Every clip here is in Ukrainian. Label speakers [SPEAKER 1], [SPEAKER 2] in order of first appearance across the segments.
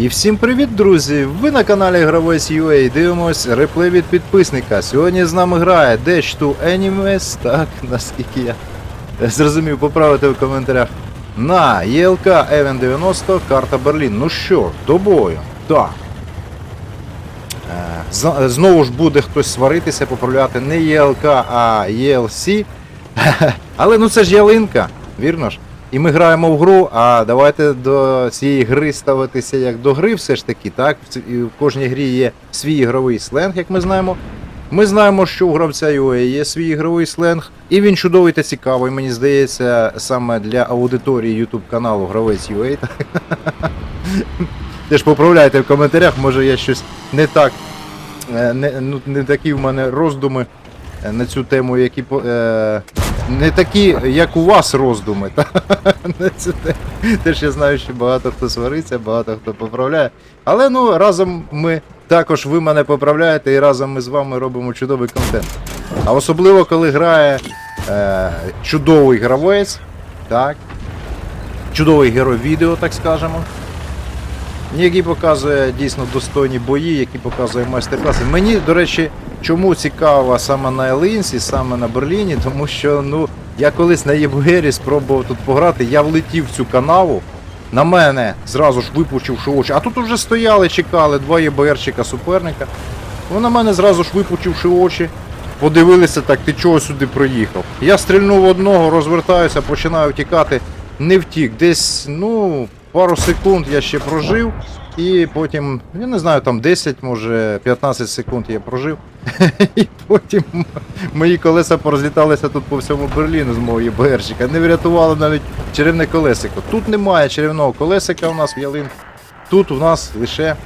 [SPEAKER 1] І всім привіт, друзі! Ви на каналі Гравець UA дивимось реплей від підписника. Сьогодні з нами грає Dash to Animes, так, наскільки я зрозумів, поправити в коментарях. На ЄЛК Евен 90, карта Берлін. Ну що, до бою. Так. Е, Знову ж буде хтось сваритися, поправляти не ЄЛК, а ЄЛС. Але ну це ж ялинка, вірно ж? І ми граємо в гру, а давайте до цієї гри ставитися як до гри все ж таки, так? В кожній грі є свій ігровий сленг, як ми знаємо. Ми знаємо, що у гравця UA є свій ігровий сленг, і він чудовий та цікавий, мені здається, саме для аудиторії YouTube каналу Гравець UA. Теж поправляйте в коментарях, може я щось не так, е, не, ну, не такі в мене роздуми е, на цю тему, які е, не такі, як у вас роздуми. Та? Цю тему. Теж я знаю, що багато хто свариться, багато хто поправляє. Але ну разом ми також ви мене поправляєте і разом ми з вами робимо чудовий контент. А особливо коли грає е, чудовий гравець, так, чудовий герой відео, так скажемо. Який показує дійсно достойні бої, які показує майстер-класи. Мені, до речі, чому цікаво саме на Елинсі, саме на Берліні, тому що ну, я колись на Євгері спробував тут пограти, я влетів в цю канаву, на мене зразу ж випучивши очі. А тут вже стояли, чекали два ЄБРчика суперника. Вони на мене зразу ж випучивши очі, подивилися так, ти чого сюди проїхав. Я стрільнув одного, розвертаюся, починаю втікати. Не втік. Десь, ну, пару секунд я ще прожив. І потім, я не знаю, там 10, може 15 секунд я прожив. І потім мої колеса порозліталися тут по всьому Берліну з мого ЄБРчика. Не врятувало навіть черевне колесико. Тут немає черевного колесика у нас в ялинку. Тут у нас лише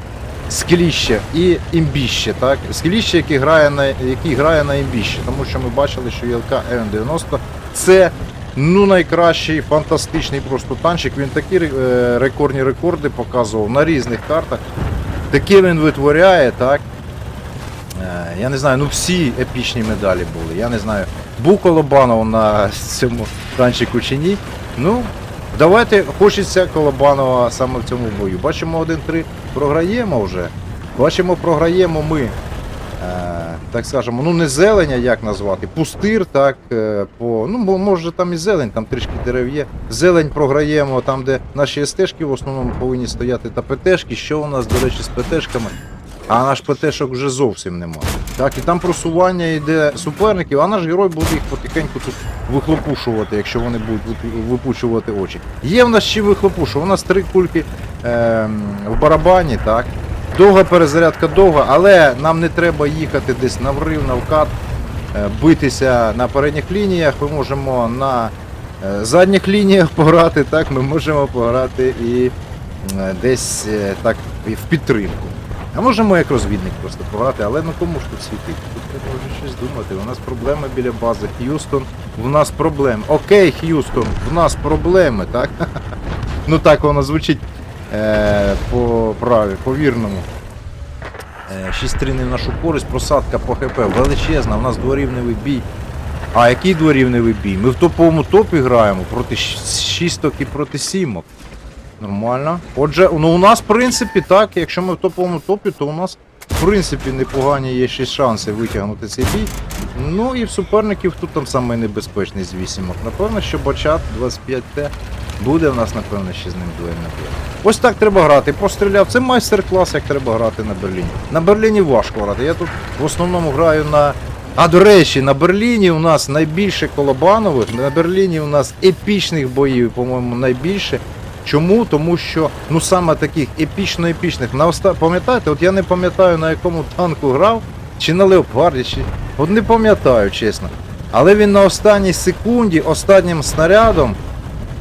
[SPEAKER 1] скеліще і імбіще, так? Скеліще, який грає на, який грає на імбіще, тому що ми бачили, що ЄЛК М90 це ну найкращий, фантастичний просто танчик. Він такі е, рекордні рекорди показував на різних картах. Таке він витворяє, так? Е, я не знаю, ну всі епічні медалі були. Я не знаю, був Колобанов на цьому танчику чи ні. Ну, давайте хочеться Колобанова саме в цьому бою. Бачимо 1-3, програємо вже. Бачимо, програємо ми. Е, так скажемо, ну не зеленя, як назвати, пустир, так, е, по. Ну, може там і зелень, там трішки дерев є. Зелень програємо там, де наші СТшки в основному повинні стояти, та ПТшки. Що у нас, до речі, з ПТшками? А наш ПТшок вже зовсім нема. Так, і там просування йде суперників, а наш герой буде їх потихеньку тут вихлопушувати, якщо вони будуть випу- випучувати очі. Є в нас ще вихлопушування, у нас три кульки ем, в барабані, так. Довга перезарядка довга, але нам не треба їхати десь на врив, навкат, е, битися на передніх лініях. Ми можемо на е, задніх лініях пограти, так, ми можемо пограти і е, десь так в підтримку. А можемо як розвідник просто пограти, але ну кому ж тут світить? Тут треба вже щось думати. У нас проблеми біля бази. Х'юстон, в нас проблеми. Окей, Х'юстон, в нас проблеми, так? Ну так воно звучить е, по праві, по вірному. Е, 6-3 не в нашу користь, просадка по ХП величезна, у нас дворівневий бій. А який дворівневий бій? Ми в топовому топі граємо проти шісток і проти сімок. Нормально. Отже, ну у нас, в принципі, так, якщо ми в топовому топі, то у нас, в принципі, непогані є ще шанси витягнути цей бій. Ну і в суперників тут там небезпечний з вісімок. Напевно, що Бачат 25Т буде в нас, напевно, ще з ним дуельна бій. Ось так треба грати. Постріляв. Це майстер-клас, як треба грати на Берліні. На Берліні важко грати. Я тут в основному граю на. А до речі, на Берліні у нас найбільше колобанових, на Берліні у нас епічних боїв, по-моєму, найбільше. Чому? Тому що ну саме таких епічно-епічних. На оста... Пам'ятаєте, от я не пам'ятаю на якому танку грав, чи на Леопарді, чи. От не пам'ятаю, чесно. Але він на останній секунді, останнім снарядом,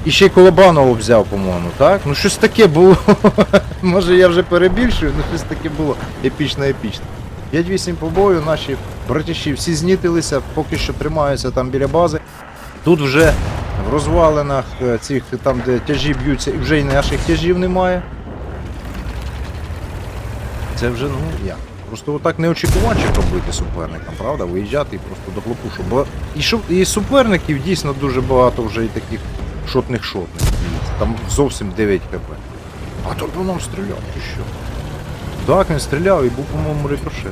[SPEAKER 1] і ще й Колобанову взяв, по-моєму, так? Ну щось таке було. Може я вже перебільшую, ну щось таке було епічно-епічно. 5-8 по бою, наші братіші всі знітилися, поки що тримаються там біля бази. Тут вже в розвалинах е, цих, там де тяжі б'ються, і вже й наших тяжів немає. Це вже, ну як. Просто отак не очікувачі робити суперникам, правда? Виїжджати і просто до хлопушу. Бо і, шо, і суперників дійсно дуже багато вже і таких шотних шотних. Там зовсім 9 хп. А то по нам стріляв, чи що? Так, він стріляв і був, по-моєму, рикошет.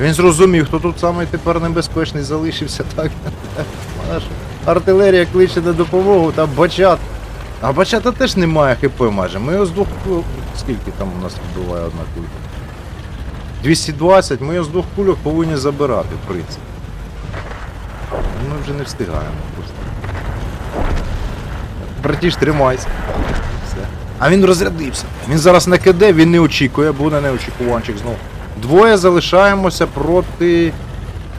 [SPEAKER 1] Він зрозумів, хто тут самий тепер небезпечний залишився, так? Артилерія кличе на допомогу, там бачат. А бачата теж немає хп майже. Ми його з двох. кул- Скільки там у нас відбуває одна кулька? 220, ми його з двох кульок повинні забирати, в принципі. Ми вже не встигаємо. Братіш, тримайся. Все. А він розрядився. Він зараз на КД, він не очікує, буде неочікуванчик знову. Двоє залишаємося проти.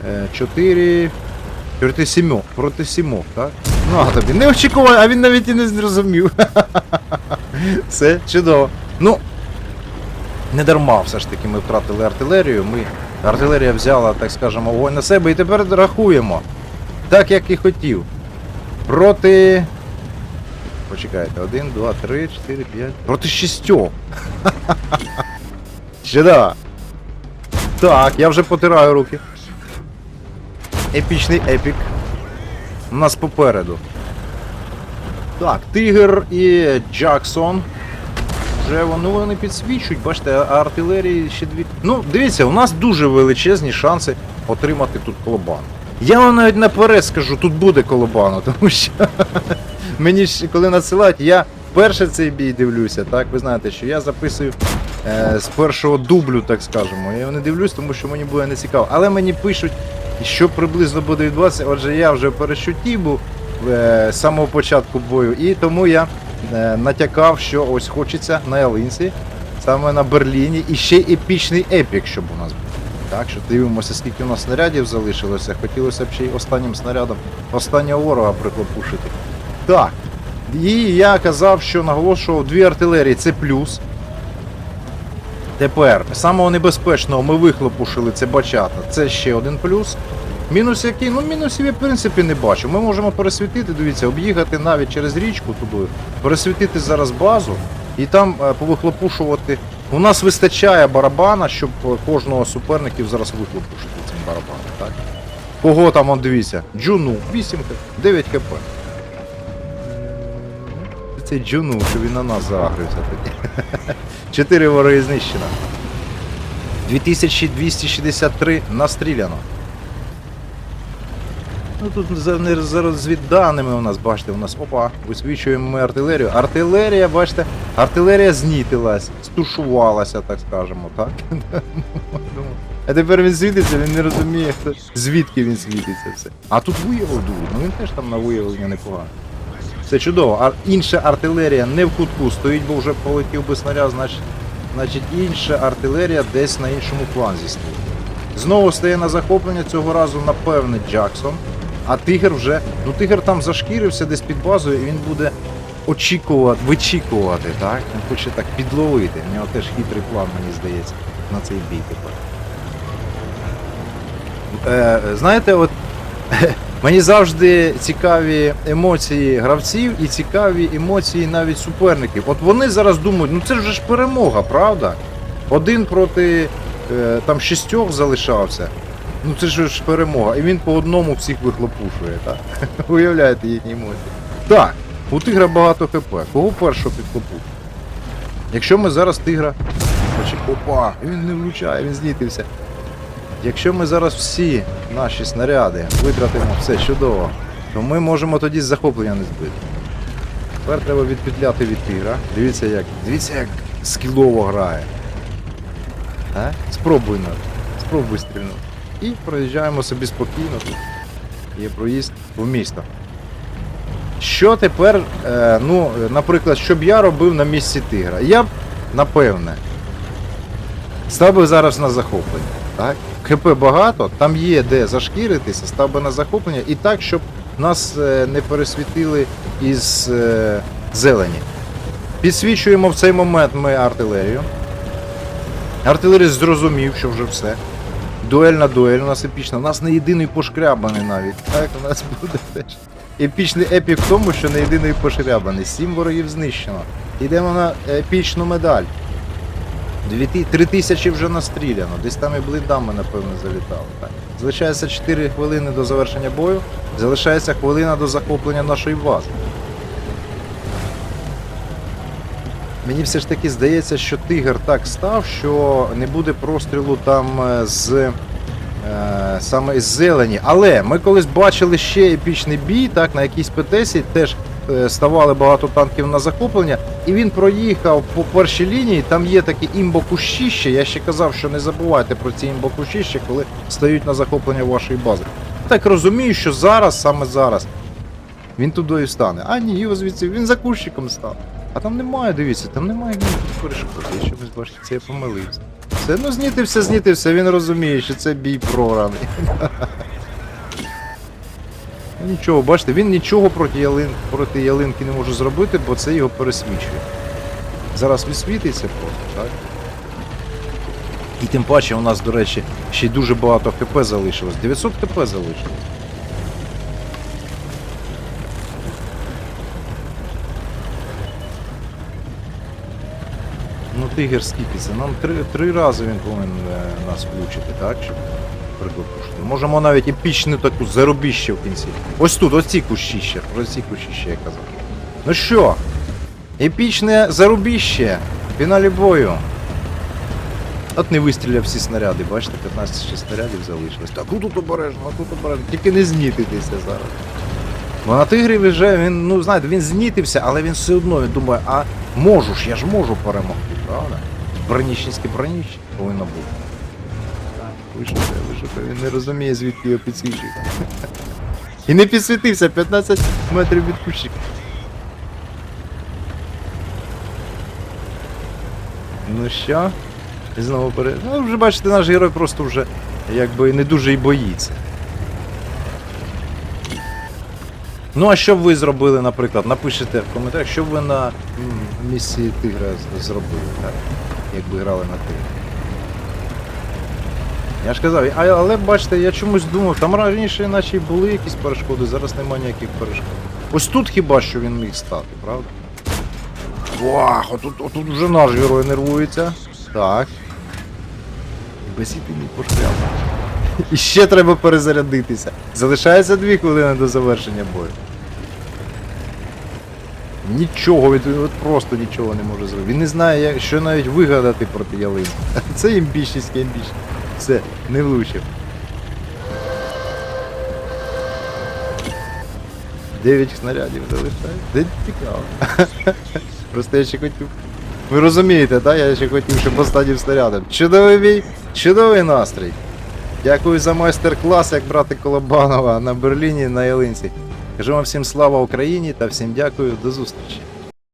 [SPEAKER 1] Е, чотири. Проти сімьох. Проти сімох, так? Ну, а тобі не очікував, а він навіть і не зрозумів. Все, чудово. Ну, не дарма все ж таки ми втратили артилерію. Ми, артилерія взяла, так скажемо, вогонь на себе і тепер рахуємо. Так як і хотів. Проти. Почекайте, один, два, три, чотири, п'ять. Проти шістьох. Ще да. Так, я вже потираю руки. Епічний епік. У нас попереду. Так, Тигр і Джаксон. Вже вони, вони підсвічують, бачите, а артилерії ще дві. Ну, дивіться, у нас дуже величезні шанси отримати тут колобан. Я вам навіть наперед скажу, тут буде колобану, тому що мені ж коли надсилають, я перше цей бій дивлюся, так? Ви знаєте, що я записую е, з першого дублю, так скажемо. Я не дивлюсь, тому що мені буде не цікаво. Але мені пишуть, що приблизно буде відбуватися. Отже, я вже в перещутті був е, з самого початку бою, і тому я е, натякав, що ось хочеться на Ялинці, саме на Берліні, і ще епічний епік, щоб у нас був. Так, що дивимося, скільки у нас снарядів залишилося. Хотілося б ще й останнім снарядом останнього ворога приклопушити. Так. І я казав, що наголошував дві артилерії це плюс. Тепер самого небезпечного ми вихлопушили це бачата. Це ще один плюс. Мінус який? Ну мінусів я в принципі не бачу. Ми можемо пересвітити, дивіться, об'їхати навіть через річку туди, пересвітити зараз базу і там е, повихлопушувати. У нас вистачає барабана, щоб е, кожного суперників зараз вихлопушити цим барабаном. Так? Кого там, он дивіться? Джуну, 8 хп, 9 хп. Це Джуну, що він на нас заагрився тоді. Чотири вороги знищено. 2263 настріляно. Ну тут за, за розвідданими у нас, бачите, у нас опа, висвічуємо ми артилерію. Артилерія, бачите, артилерія знітилась, стушувалася, так скажемо, так? А тепер він світиться, він не розуміє, хто, звідки він світиться все. А тут виявив дує, ну він теж там на виявлення непогано. Це чудово. А інша артилерія не в кутку стоїть, бо вже полетів би снаряд, значить, значить інша артилерія десь на іншому фланзі стоїть. Знову стає на захоплення, цього разу напевне Джаксон. А тигр вже. Ну тигр там зашкірився десь під базою і він буде очікувати, вичікувати, так? Він хоче так підловити. У нього теж хитрий план, мені здається, на цей бій тепер. Е, знаєте, от Мені завжди цікаві емоції гравців і цікаві емоції навіть суперників. От вони зараз думають, ну це вже ж перемога, правда? Один проти е, там шістьох залишався. Ну це ж перемога. І він по одному всіх вихлопушує, так? Уявляєте їхні емоції. Так, у тигра багато хп. Кого першого підхлопушує? Якщо ми зараз тигра. Опа, він не влучає, він знітився. Якщо ми зараз всі наші снаряди витратимо все чудово, то ми можемо тоді з захоплення не збити. Тепер треба відпетляти від тигра. Дивіться як. Дивіться як скілово грає. А? Спробуй на. Спробуй стрільнути. І проїжджаємо собі спокійно тут. Є проїзд в місто. Що тепер, е, ну, е, наприклад, що б я робив на місці тигра? Я б, напевне, став би зараз на захоплення. Так? ХП багато, там є де зашкіритися, став би на захоплення і так, щоб нас е, не пересвітили із е, зелені. Підсвічуємо в цей момент ми артилерію. Артилеріст зрозумів, що вже все. Дуель на дуель у нас епічна. У нас не єдиний пошкрябаний навіть. Так, у нас буде теж. Епічний епік в тому, що не єдиний пошкрябаний. Сім ворогів знищено. Йдемо на епічну медаль. Три тисячі вже настріляно, десь там і блиндами, напевно, залітали. Так. Залишається 4 хвилини до завершення бою, залишається хвилина до захоплення нашої бази. Мені все ж таки здається, що тигр так став, що не буде прострілу там е, з е, саме із зелені. Але ми колись бачили ще епічний бій, так, на якійсь ПТСі теж ставали багато танків на захоплення, і він проїхав по першій лінії. Там є такі імбокущіще. Я ще казав, що не забувайте про ці імбокущіще, коли стають на захоплення вашої бази. Так розумію, що зараз, саме зараз, він туди і стане. А ні, його звідси він за кущиком став. А там немає, дивіться, там немає перешкод. Я чомусь бачите, це я помилився. Все, ну знітився, знітився, він розуміє, що це бій програний. Нічого, бачите, він нічого проти, ялин, проти ялинки не може зробити, бо це його пересмічує. Зараз відсвітиться просто, так? І тим паче у нас, до речі, ще й дуже багато ХП залишилось. 900 ХП залишилось. Ну, тигр скіпиться. Нам три, три рази він повинен е, нас влучити, так? Щоб. Можемо навіть епічну таку зарубіще в кінці. Ось тут, ось ці кущіще. Ось ці кущіще, я казав. Ну що? Епічне зарубіще. В фіналі бою. От не вистріляв всі снаряди, бачите, 15 ще снарядів залишилось. Так, тут обережно, а тут обережно. Тільки не знітитися зараз. Бо на тигрі вже він, ну знаєте, він знітився, але він все одно він думає, а можу ж, я ж можу перемогти, правда? Броніщенське броніще повинно бути. Так, вишите, вишите, він не розуміє, звідки його підсвічують. І не підсвітився 15 метрів від кущика. Ну що? І знову пере... Ну, вже бачите, наш герой просто вже якби не дуже і боїться. Ну, а що б ви зробили, наприклад, напишите в коментарях, що б ви на місці тигра зробили, так? Якби грали на тигра. Я ж казав, але бачите, я чомусь думав, там раніше наче й були якісь перешкоди, зараз немає ніяких перешкод. Ось тут хіба що він міг стати, правда? Вах, отут, отут вже наш герой нервується. Так. І безсітний пошляв. І ще треба перезарядитися. Залишається дві хвилини до завершення бою. Нічого, він от просто нічого не може зробити. Він не знає, що навіть вигадати проти ялинки. Це імбічність, імбічність. Все, не влучив. Дев'ять снарядів залишається. Де цікаво. Просто я ще хотів. Ви розумієте, так? Я ще хотів, щоб останнім снарядом. Чудовий бій, чудовий настрій. Дякую за майстер-клас, як брати Колобанова на Берліні на Ялинці. Кажу вам всім слава Україні та всім дякую, до зустрічі.